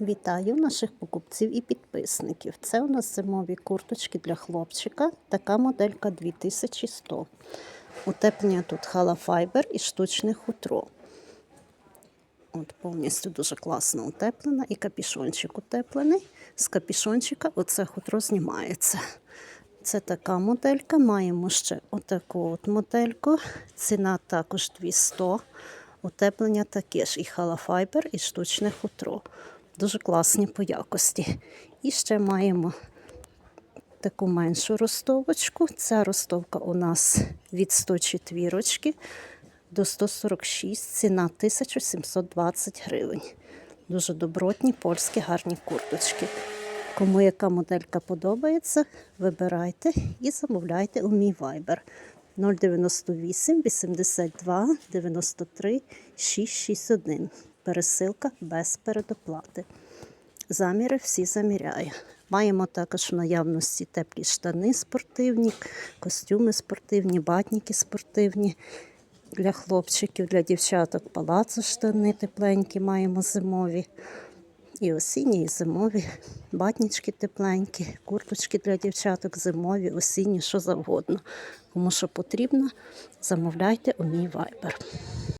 Вітаю наших покупців і підписників. Це у нас зимові курточки для хлопчика. Така моделька 2100. Утеплення тут халафайбер і штучне хутро. От повністю дуже класно утеплена. І капішончик утеплений. З капішончика оце хутро знімається. Це така моделька. Маємо ще отаку от модельку. Ціна також 200. Утеплення таке ж і халафайбер, і штучне хутро. Дуже класні по якості. І ще маємо таку меншу ростовочку. Ця ростовка у нас від 104 до 146, ціна 1720 гривень. Дуже добротні польські гарні курточки. Кому яка моделька подобається, вибирайте і замовляйте у мій вайбер 098 82 93 661. Пересилка без передоплати. Заміри всі заміряю. Маємо також в наявності теплі штани спортивні, костюми спортивні, батніки спортивні для хлопчиків, для дівчаток палацо штани тепленькі маємо зимові. І осінні, і зимові, батнічки тепленькі, курточки для дівчаток зимові, осінні, що завгодно. Кому що потрібно, замовляйте у мій вайбер.